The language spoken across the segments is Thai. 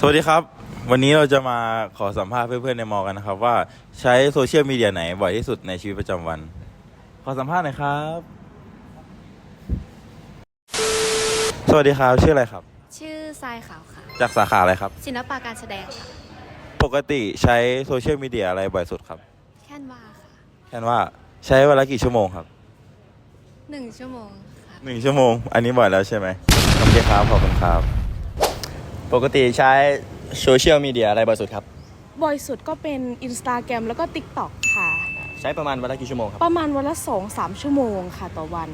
สวัสดีครับ วันนี้เราจะมาขอสัมภาษณ์เพื่อนๆในมอกันนะครับ ว่าใช้โซเชียลมีเดียไหนบ่อยที่สุดในชีวิตประจำวัน ขอสัมภาษณ์หน่อยครับ สวัสดีครับ ชื่ออะไรครับ ชื่อทรายขาวค่ะ จากสาขาอะไรครับ ศิลปะการแสดงค่ะปกติใช้โซเชียลมีเดียอะไรบ่อยสุดครับแค่นวาค่ะแค่ว่าใช้เวลากี่ชั่วโมงครับหนึ่งชั่วโมงค่ะ หนึ่งชั่วโมง อันนี้บ่อยแล้วใช่ไหมโอเคครับขอบคุณครับ ปกติใช้โซเชียลมีเดียอะไรบ่อยสุดครับ บ่อยสุดก็เป็น Instagram แล้วก็ TikTok ค่ะ ใช้ประมาณวันละกี่ชั่วโมงครับ ประมาณวันละ2-3ชั่วโมงค่ะต่อวัน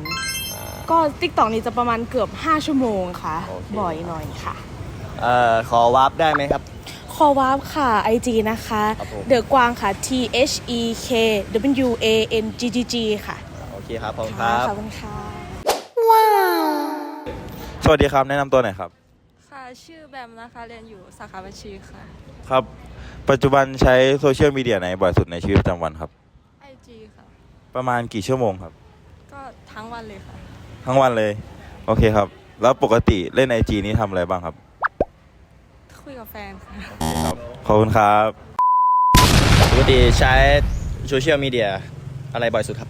ก็ TikTok นี่จะประมาณเกือบ 5 ชั่วโมงค่ะ โอเค บ่อยหน่อยค่ะ เอ่อขอวาร์ปได้ไหมครับ คอวาร์ปค่ะ IG นะคะ ครับผม เดอะกวางค่ะ T H E K W A N G G G ค่ะโอเคครับขอบคุณคค่ะรับ ขอบคุณค่ะ สวัสดีครับ แนะนำตัวหน่อยครับ ค่ะ ชื่อแบมนะคะ เรียนอยู่สาขาบัญชีค่ะ ครับ ปัจจุบันใช้โซเชียลมีเดียไหนบ่อยสุดในชีวิตประจำวันครับ IG ค่ะ ประมาณกี่ชั่วโมงครับ ก็ทั้งวันเลยค่ะ ทั้งวันเลย โอเคครับ แล้วปกติเล่นไอจีนี้ทำอะไรบ้างครับ คุยกับแฟนค่ะขอบคุณครับ ปกติใช้โซเชียลมีเดียอะไรบ่อยสุดครับ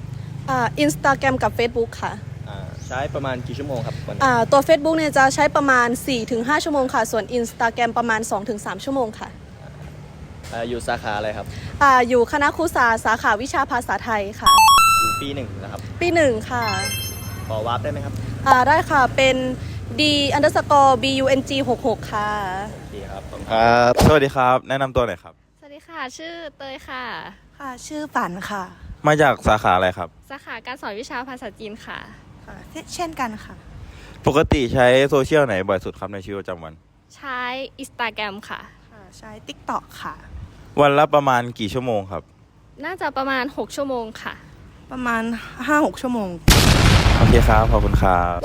อ่าอินสตาแกรมกับ Facebook ค่ะอ่า ใช้ประมาณกี่ชั่วโมงครับวันหนึ่งอ่าตัว Facebook เนี่ยจะใช้ประมาณ 4-5 ชั่วโมงค่ะ ส่วน Instagram ประมาณ 2-3 ชั่วโมงค่ะอ่าอยู่สาขาอะไรครับ อ่าอยู่คณะครุศาสตร์สาขาวิชาภาษาไทยค่ะ อยู่ปีหนึ่งนะครับ ปีหนึ่งค่ะขอวาร์ปได้ไหมครับอ่าได้ค่ะเป็น d underscore b u n g 66ค่ะ โอเคครับขอบคุณครับ สวัสดีครับ แนะนำตัวหน่อยครับ สวัสดีค่ะ ชื่อเตยค่ะ ค่ะ ชื่อฝันค่ะ มาจากสาขาอะไรครับ สาขาการสอนวิชาภาษาจีนค่ะ ค่ะเช่นกันค่ะ ปกติใช้โซเชียลไหนบ่อยสุดครับในชีวิตประจำวัน ใช้อินสตาแกรมค่ะ ค่ะใช้ TikTok ค่ะ วันละประมาณกี่ชั่วโมงครับ น่าจะประมาณ 6 ชั่วโมงค่ะ ประมาณ 5-6 ชั่วโมง โอเคครับ ขอบคุณครับ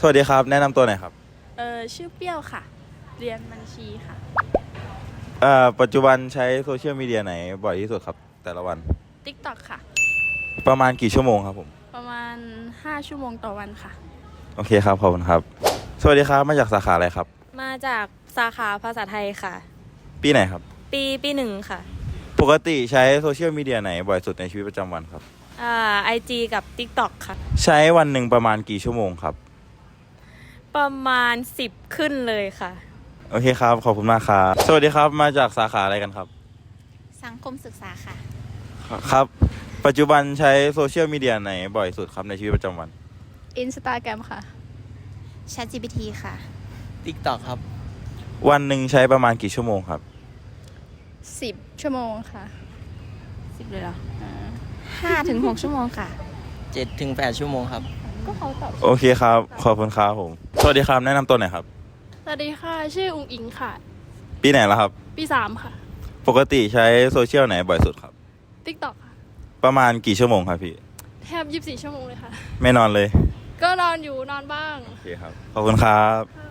สวัสดีครับ แนะนำตัวหน่อยครับเออชื่อเปรี้ยวค่ะ เรียนบัญชีค่ะ เอ่อปัจจุบันใช้โซเชียลมีเดียไหนบ่อยที่สุดครับ แต่ละวัน TikTok ค่ะ ประมาณกี่ชั่วโมงครับผมประมาณ 5 ชั่วโมงต่อวันค่ะ โอเคครับ ขอบคุณครับ สวัสดีครับ มาจากสาขาอะไรครับ มาจากสาขาภาษาไทยค่ะ ปีไหนครับ ปีปีหนึ่งค่ะ ปกติใช้โซเชียลมีเดียไหนบ่อยสุดในชีวิตประจำวันครับ อ่า IG กับ TikTok ค่ะ ใช้วันหนึ่งประมาณกี่ชั่วโมงครับ ประมาณ 10 ขึ้นเลยค่ะ โอเคครับ ขอบคุณมากครับ สวัสดีครับ มาจากสาขาอะไรกันครับ สังคมศึกษาค่ะ ครับ ปัจจุบันใช้โซเชียลมีเดียไหนบ่อยสุดครับในชีวิตประจำวัน อินสตาแกรมค่ะ ChatGPT ค่ะ TikTok ครับ วันหนึ่งใช้ประมาณกี่ชั่วโมงครับ10ชั่วโมงค่ะ10เลยเหรอ5-6ชั่วโมงค่ะ7ถึง8ชั่วโมงครับ ก็เขาตอบ โอเคครับ ขอบคุณครับผม สวัสดีครับ แนะนำตัวหน่อยครับ สวัสดีค่ะ ชื่ออุงอิงค่ะ ปีไหนแล้วครับ ปี3ค่ะ ปกติใช้โซเชียลไหนบ่อยสุดครับ TikTok ค่ะ ประมาณกี่ชั่วโมงครับพี่ แทบ24 ชั่วโมงเลยค่ะ ไม่นอนเลย ก็นอนอยู่นอนบ้าง โอเคครับ ขอบคุณครับ